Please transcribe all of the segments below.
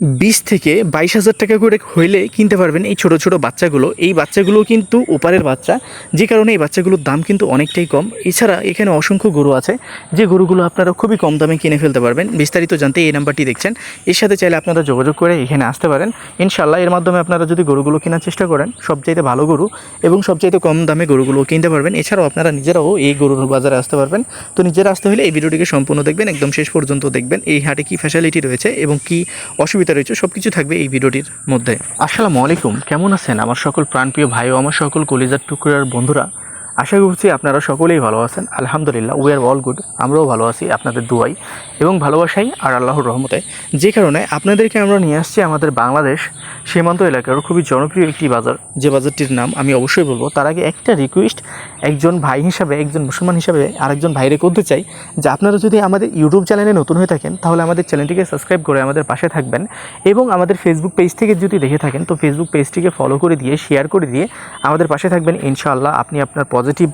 বিশ থেকে বাইশ হাজার টাকা করে হইলে কিনতে পারবেন এই ছোট ছোট বাচ্চাগুলো। এই বাচ্চাগুলো কিন্তু ওপারের বাচ্চা। যে কারণে এই বাচ্চাগুলোর দাম কিন্তু অনেকটাই কম। এছাড়া এখানে অসংখ্য গরু আছে। যে গরুগুলো আপনারা খুবই কম দামে কিনে ফেলতে পারবেন। বিস্তারিত জানতে এই নাম্বারটি দেখছেন। এর সাথে চাইলে আপনারা যোগাযোগ করে এখানে আসতে পারেন। ইনশাল্লাহ এর মাধ্যমে আপনারা যদি গরুগুলো কেনার চেষ্টা করেন, সবচাইতে ভালো গরু এবং সবচাইতে কম দামে গরুগুলো কিনতে পারবেন। এছাড়াও আপনারা নিজেরাও এই গরুর বাজারে আসতে পারবেন। তো নিজেরা আসতে হলে এই ভিডিওটিকে সম্পূর্ণ দেখবেন। একদম শেষ পর্যন্ত দেখবেন। এই হাটে কী ফ্যাসিলিটি রয়েছে এবং কী অসুবিধা রয়েছে সব কিছু থাকবে এই ভিডিওটির মধ্যে। আসসালামু আলাইকুম। কেমন আছেন আমার সকল প্রাণপ্রিয় ভাই ও আমার সকল কলিজার টুকরার বন্ধুরা? আশা করছি আপনারা সকলেই ভালো আছেন। আলহামদুলিল্লাহ উই আর অল গুড আমরাও ভালো আছি আপনাদের দুয়াই এবং ভালোবাসাই আর আল্লাহর রহমতে। যে কারণে আপনাদেরকে আমরা নিয়ে আসছি আমাদের বাংলাদেশ সীমান্ত এলাকার খুবই জনপ্রিয় একটি বাজার। যে বাজারটির নাম আমি অবশ্যই বলব। তার আগে একটা রিকোয়েস্ট একজন ভাই হিসাবে, একজন মুসলমান হিসাবে আরেকজন ভাইরে করতে চাই, যে আপনারা যদি আমাদের ইউটিউব চ্যানেলে নতুন হয়ে থাকেন, তাহলে আমাদের চ্যানেলটিকে সাবস্ক্রাইব করে আমাদের পাশে থাকবেন এবং আমাদের ফেসবুক পেজ থেকে যদি দেখে থাকেন, তো ফেসবুক পেজটিকে ফলো করে দিয়ে শেয়ার করে দিয়ে আমাদের পাশে থাকবেন। ইনশাআল্লাহ আপনি আপনার পজিটিভ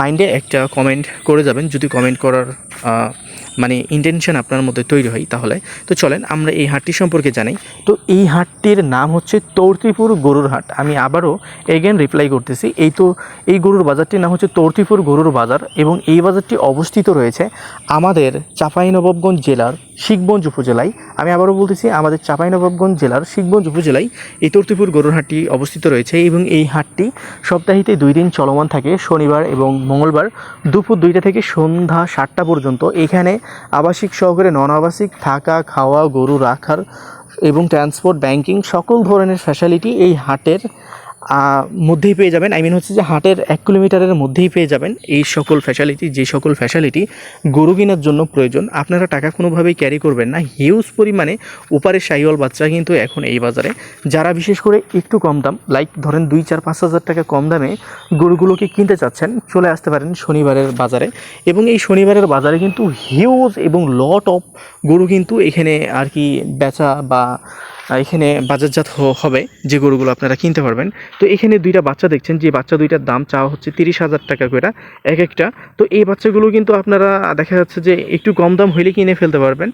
মাইন্ডে একটা কমেন্ট করে যাবেন। যদি কমেন্ট করার মানে ইন্টেনশন আপনার মধ্যে তৈরি হয় তাহলে। তো চলেন আমরা এই হাটটি সম্পর্কে জানাই। তো এই হাটটির নাম হচ্ছে তর্তিপুর গরুর হাট। আমি আবারও এগেন রিপ্লাই করতেছি, এই তো এই গরুর বাজারটির নাম হচ্ছে তর্তিপুর গরুর বাজার এবং এই বাজারটি অবস্থিত রয়েছে আমাদের চাঁপাইনবাবগঞ্জ জেলার শিখগঞ্জ উপজেলায়। আমি আবারও বলতেছি, আমাদের চাঁপাইনবাবগঞ্জ জেলার শিখগঞ্জ উপজেলায় এই তর্তিপুর গরুর হাটটি অবস্থিত রয়েছে এবং এই হাটটি সপ্তাহিতে দুই দিন চলমান থাকে, শনিবার এবং মঙ্গলবার দুপুর দুইটা থেকে সন্ধ্যা সাতটা পর্যন্ত। এখানে আবাসিক সহকারে নন আবাসিক থাকা, খাওয়া, গরু, রাখার এবং ট্রান্সপোর্ট ব্যাংকিং সকল ধরনের ফ্যাসিলিটি এই হাটের মধ্যেই পেয়ে যাবেন। আই মিন হচ্ছে যে হাটের এক কিলোমিটারের মধ্যেই পেয়ে যাবেন এই সকল ফ্যাসিলিটি যে সকল ফ্যাসিলিটি গরু কেনার জন্য প্রয়োজন। আপনারা টাকা কোনোভাবেই ক্যারি করবেন না। হিউজ পরিমাণে উপারে সাইওয়াল বাচ্চা কিন্তু এখন এই বাজারে। যারা বিশেষ করে একটু কম দাম লাইক ধরেন দুই, চার, পাঁচ হাজার টাকা কম দামে গরুগুলোকে কিনতে চাচ্ছেন, চলে আসতে পারেন শনিবারের বাজারে। এবং এই শনিবারের বাজারে কিন্তু হিউজ এবং লট অফ গরু কিন্তু এখানে আর কি বেচা বা এখানে বাজারজাত হবে যে গরুগুলো আপনারা কিনতে পারবেন। তো এখানে দুইটা বাচ্চা দেখছেন, যে বাচ্চা দুইটার দাম চাওয়া হচ্ছে তিরিশ হাজার টাকা করে এক একটা। তো এই বাচ্চাগুলো কিন্তু আপনারা দেখা যাচ্ছে যে একটু কম দাম হইলে কিনে ফেলতে পারবেন।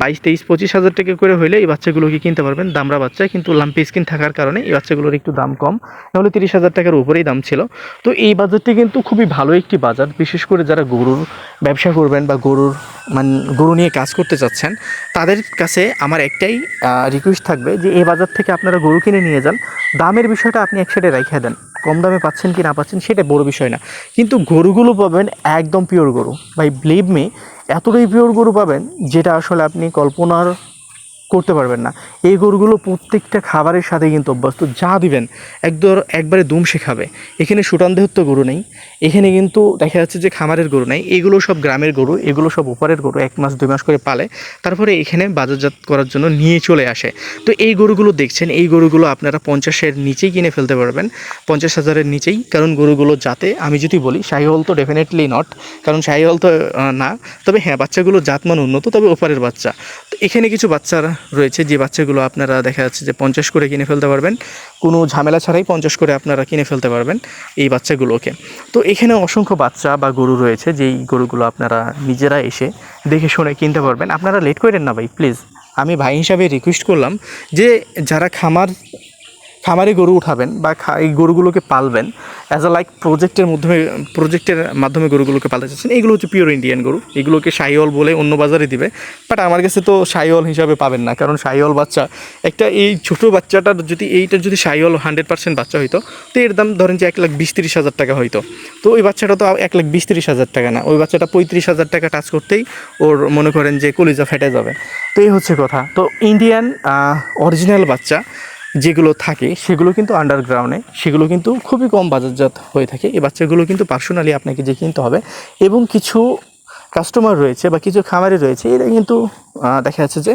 বাইশ, তেইশ, পঁচিশ হাজার টাকা করে হইলে এই বাচ্চাগুলোকে কিনতে পারবেন। দামরা বাচ্চা, কিন্তু লাম্পি স্কিন থাকার কারণে এই বাচ্চাগুলোর একটু দাম কম। নাহলে তিরিশ হাজার টাকার উপরেই দাম ছিল। তো এই বাজারটি কিন্তু খুবই ভালো একটি বাজার। বিশেষ করে যারা গরুর ব্যবসা করবেন বা গরুর মানে গরু নিয়ে কাজ করতে চাচ্ছেন, তাদের কাছে আমার একটাই রিকোয়েস্ট থাকবে যে এই বাজার থেকে আপনারা গরু কিনে নিয়ে যান, দামের বিষয়টা আপনি একসাথে রেখে দেন। কম দামে পাচ্ছেন কি না পাচ্ছেন সেটা বড় বিষয় না। কিন্তু গরুগুলো পাবেন একদম পিওর গরু। ভাই ব্লিভ মি এতটাই পিওর গরু পাবেন যেটা আসলে আপনি কল্পনার করতে পারবেন না। এই গরুগুলো প্রত্যেকটা খাবারের সাথে কিন্তু অভ্যস্ত। যা দিবেন, একদর একবারে দুম শেখাবে এখানে সুটান দেহত্ব গরু নেই। এখানে কিন্তু দেখা যাচ্ছে যে খামারের গরু নেই। এগুলো সব গ্রামের গরু, এগুলো সব ওপারের গরু। এক মাস, দুই মাস করে পালে। তারপরে এখানে বাজারজাত করার জন্য নিয়ে চলে আসে। তো এই গরুগুলো দেখছেন, এই গরুগুলো আপনারা পঞ্চাশের নিচেই কিনে ফেলতে পারবেন। পঞ্চাশ হাজারের নিচেই। কারণ গরুগুলো যাতে আমি যদি বলি শাহিহল তো ডেফিনেটলি নট কারণ শাহিহল তো না। তবে হ্যাঁ বাচ্চাগুলো জাতমান উন্নত, তবে ওপারের বাচ্চা। তো এখানে কিছু বাচ্চা রয়েছে, যে বাচ্চাগুলো আপনারা দেখা যাচ্ছে যে পঞ্চাশ করে কিনে ফেলতে পারবেন, কোনো ঝামেলা ছাড়াই পঞ্চাশ করে আপনারা কিনে ফেলতে পারবেন এই বাচ্চাগুলোকে। তো এখানে অসংখ্য বাচ্চা বা গরু রয়েছে, যেই গরুগুলো আপনারা নিজেরা এসে দেখে শুনে কিনতে পারবেন। আপনারা লেট করেন না ভাই, প্লিজ। আমি ভাই হিসাবে রিকোয়েস্ট করলাম যে যারা খামার, খামারে গরু উঠাবেন বা এই গরুগুলোকে পালবেন অ্যাজ আ লাইক প্রজেক্টের মাধ্যমে প্রজেক্টের মাধ্যমে গরুগুলোকে পালতে চাচ্ছেন এইগুলো হচ্ছে পিওর ইন্ডিয়ান গরু। এগুলোকে সাইওয়াল বলে অন্য বাজারে দিবে। বাট আমার কাছে তো সাইওয়াল হিসাবে পাবেন না, কারণ সাইওয়াল বাচ্চা, একটা এই ছোটো বাচ্চাটার যদি এইটার যদি সাইওয়াল হান্ড্রেড পার্সেন্ট বাচ্চা হইতো, তো এর দাম ধরেন যে এক লাখ বিশ তিরিশ হাজার টাকা হইতো। তো ওই বাচ্চাটা তো এক লাখ বিশ তিরিশ হাজার টাকা না, ওই বাচ্চাটা পঁয়ত্রিশ হাজার টাকা টাচ করতেই ওর মনে করেন যে কলিজা ফেটে যাবে। তো এই হচ্ছে কথা। তো ইন্ডিয়ান অরিজিনাল বাচ্চা যেগুলো থাকে, সেগুলো কিন্তু আন্ডারগ্রাউন্ডে সেগুলো কিন্তু খুবই কম বাজারজাত হয়ে থাকে। এই বাচ্চাগুলো কিন্তু পার্সোনালি আপনাকে যে কিনতে হবে এবং কিছু কাস্টমার রয়েছে বা কিছু খামারি রয়েছে, এরা কিন্তু দেখা যাচ্ছে যে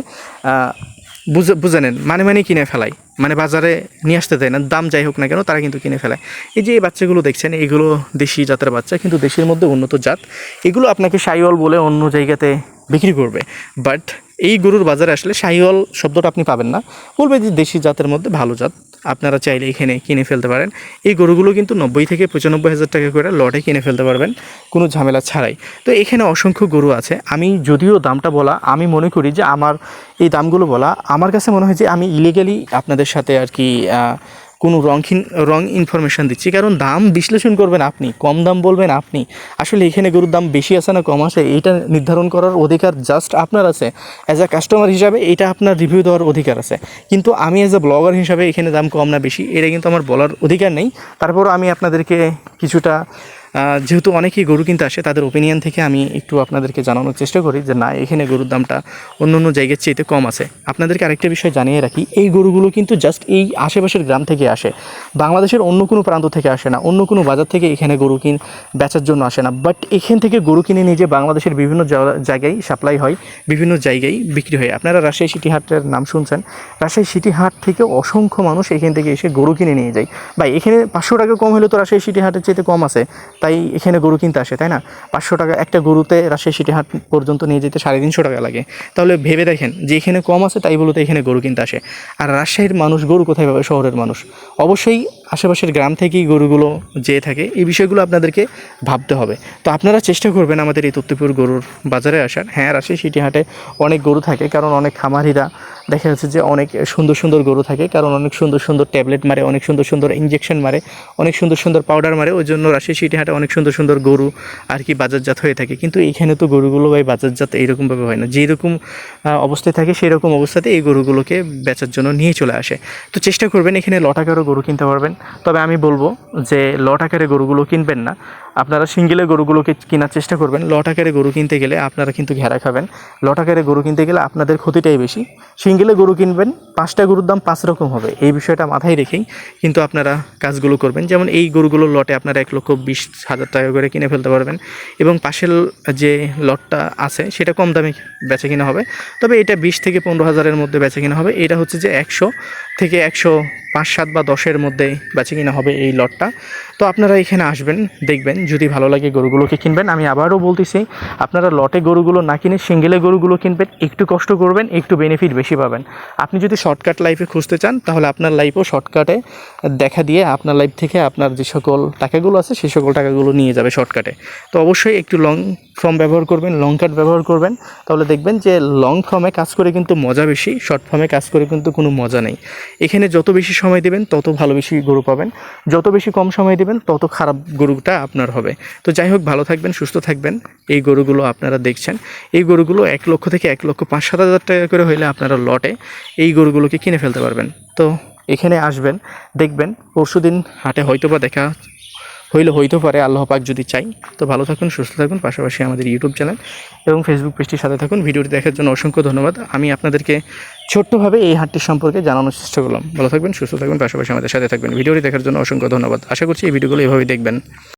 বুঝে বুঝে নেন মানে মানে কিনে ফেলাই মানে বাজারে নিয়ে আসতে দেয় না, দাম যাই হোক না কেন, তারা কিন্তু কিনে ফেলায়। এই যে এই বাচ্চাগুলো দেখছেন, এগুলো দেশি জাতের বাচ্চা, কিন্তু দেশের মধ্যে উন্নত জাত। এগুলো আপনাকে সাইওয়াল বলে অন্য জায়গাতে বিক্রি করবে। বাট এই গরুর বাজারে আসলে শাহিওয়াল শব্দটা আপনি পাবেন না। বলবে যে দেশি জাতের মধ্যে ভালো জাত, আপনারা চাইলে এখানে কিনে ফেলতে পারেন। এই গরুগুলো কিন্তু নব্বই থেকে পঁচানব্বই হাজার টাকা করে লটে কিনে ফেলতে পারবেন, কোনো ঝামেলা ছাড়াই। তো এখানে অসংখ্য গরু আছে। আমি যদিও দামটা বলা, আমি মনে করি যে আমার এই দামগুলো বলা, আমার কাছে মনে হয় যে আমি ইলিগালি আপনাদের সাথে আর কি কোনো রংহীন রং ইনফরমেশান দিচ্ছি। কারণ দাম বিশ্লেষণ করবেন আপনি, কম দাম বলবেন আপনি। আসলে এখানে গরুর দাম বেশি আছে না কম আছে, এইটা নির্ধারণ করার অধিকার জাস্ট আপনার আছে। অ্যাজ আ কাস্টমার হিসাবে এটা আপনার রিভিউ দেওয়ার অধিকার আছে। কিন্তু আমি অ্যাজ আ ব্লগার হিসাবে এখানে দাম কম না বেশি, এটা কিন্তু আমার বলার অধিকার নেই। তারপরও আমি আপনাদেরকে কিছুটা যেহেতু অনেকেই গরু কিনতে আসে, তাদের ওপিনিয়ন থেকে আমি একটু আপনাদেরকে জানানোর চেষ্টা করি যে, না, এখানে গরুর দামটা অন্য অন্য জায়গার চেয়েতে কম আছে। আপনাদেরকে আরেকটা বিষয় জানিয়ে রাখি, এই গরুগুলো কিন্তু জাস্ট এই আশেপাশের গ্রাম থেকে আসে। বাংলাদেশের অন্য কোনো প্রান্ত থেকে আসে না, অন্য কোনো বাজার থেকে এখানে গরু কিন, বেচার জন্য আসে না। বাট এখান থেকে গরু কিনে নিয়ে যে বাংলাদেশের বিভিন্ন জায়গায় সাপ্লাই হয়, বিভিন্ন জায়গায় বিক্রি হয়। আপনারা রাজশাহী সিটি হাটের নাম শুনছেন। রাজশাহী সিটি হাট থেকে অসংখ্য মানুষ এখান থেকে এসে গরু কিনে নিয়ে যায়। বা এখানে পাঁচশো টাকা কম হলে তো রাজশাহী সিটি হাটের চাইতে কম আছে। তাই এখানে গরু কিনতে আসে, তাই না? পাঁচশো টাকা একটা গরুতে রাজশাহী সিটি হাট পর্যন্ত নিয়ে যেতে সাড়ে তিনশো টাকা লাগে। তাহলে ভেবে দেখেন, যে এখানে কম আছে তাই বলতে এখানে গরু কিনতে আসে। আর রাজশাহীর মানুষ, গরু কোথায় পাবে? শহরের মানুষ। অবশ্যই আশেপাশের গ্রাম থেকেই গরুগুলো যেয়ে থাকে। এই বিষয়গুলো আপনাদেরকে ভাবতে হবে। তো আপনারা চেষ্টা করবেন আমাদের এই তত্ত্বপুর গরুর বাজারে আসার। হ্যাঁ রাজশাহী সিটি হাটে অনেক গরু থাকে, কারণ অনেক খামারিরা দেখা যাচ্ছে যে অনেক সুন্দর সুন্দর গরু থাকে, কারণ অনেক সুন্দর সুন্দর ট্যাবলেট মারে, অনেক সুন্দর সুন্দর ইঞ্জেকশন মারে, অনেক সুন্দর সুন্দর পাউডার মারে, ওই জন্য রাজশাহী সিটি হাটে অনেক সুন্দর সুন্দর গরু আর কি বাজারজাত হয়ে থাকে। কিন্তু এখানে তো গরুগুলো ভাই বাজারজাত এইরকমভাবে হয় না। যেরকম অবস্থায় থাকে সেই রকম অবস্থাতে এই গরুগুলোকে বেচার জন্য নিয়ে চলে আসে। তো চেষ্টা করবেন এখানে লটাকারও গরু কিনতে পারবেন। তবে আমি বলব যে লট আকারে গরুগুলো কিনবেন না। আপনারা সিঙ্গেলে গরুগুলোকে কেনার চেষ্টা করবেন লট আকারে গরু কিনতে গেলে আপনারা কিন্তু ঘেরা খাবেন। লট আকারে গরু কিনতে গেলে আপনাদের ক্ষতিটাই বেশি। সিঙ্গেলে গরু কিনবেন, পাঁচটা গরুর দাম পাঁচ রকম হবে, এই বিষয়টা মাথায় রেখেই কিন্তু আপনারা কাজগুলো করবেন। যেমন এই গরুগুলোর লটে আপনারা এক লক্ষ বিশ হাজার টাকা করে কিনে ফেলতে পারবেন এবং পাশের যে লটটা আছে সেটা কম দামে বেচা কিনা হবে। তবে এটা বিশ থেকে পনেরো হাজারের মধ্যে বেচা কিনা হবে। এটা হচ্ছে যে একশো থেকে একশো পাঁচ, সাত বা দশের মধ্যে বেচে কিনা হবে এই লটটা। তো আপনারা এখানে আসবেন, দেখবেন, যদি ভালো লাগে গরুগুলোকে কিনবেন। আমি আবারও বলতেছি, আপনারা লটে গরুগুলো না কিনে সিঙ্গেলে গরুগুলো কিনবেন, একটু কষ্ট করবেন, একটু বেনিফিট বেশি পাবেন। আপনি যদি শর্টকাট লাইফে খুঁজতে চান, তাহলে আপনার লাইফও শর্টকাটে দেখা দিয়ে আপনার লাইফ থেকে আপনার যে সকল টাকাগুলো আছে সেই সকল টাকাগুলো নিয়ে যাবে শর্টকাটে তো অবশ্যই একটু লং ফর্ম ব্যবহার করবেন লং কাট ব্যবহার করবেন। তাহলে দেখবেন যে লং ফর্মে কাজ করে কিন্তু মজা বেশি শর্ট ফর্মে কাজ করে কিন্তু কোনো মজা নেই। এখানে যত বেশি সময় দেবেন, তত ভালো বেশি গরু পাবেন। যত বেশি কম সময় দেবেন তত খারাপ গরুটা আপনার হবে। তো যাই হোক, ভালো থাকবেন, সুস্থ থাকবেন। এই গরুগুলো আপনারা দেখছেন। এই গরুগুলো এক লক্ষ থেকে এক লক্ষ পাঁচ সাত হাজার টাকা করে হইলে আপনারা লটে এই গরুগুলোকে কিনে ফেলতে পারবেন। তো এখানে আসবেন, দেখবেন পরশু দিন হাটে হয়তো বা দেখা হইলে হইতে পারে, আল্লাহ পাক যদি চাই। তো ভালো থাকুন, সুস্থ থাকুন, পাশাপাশি আমাদের ইউটিউব চ্যানেল এবং ফেসবুক পেজটির সাথে থাকুন। ভিডিওটি দেখার জন্য অসংখ্য ধন্যবাদ। আমি আপনাদেরকে ছোট্টভাবে এই হাটটির সম্পর্কে জানানোর চেষ্টা করলাম। ভালো থাকবেন, সুস্থ থাকবেন, পাশাপাশি আমাদের সাথে থাকবেন। ভিডিওটি দেখার জন্য অসংখ্য ধন্যবাদ। আশা করছি এই ভিডিওগুলো এভাবেই দেখবেন।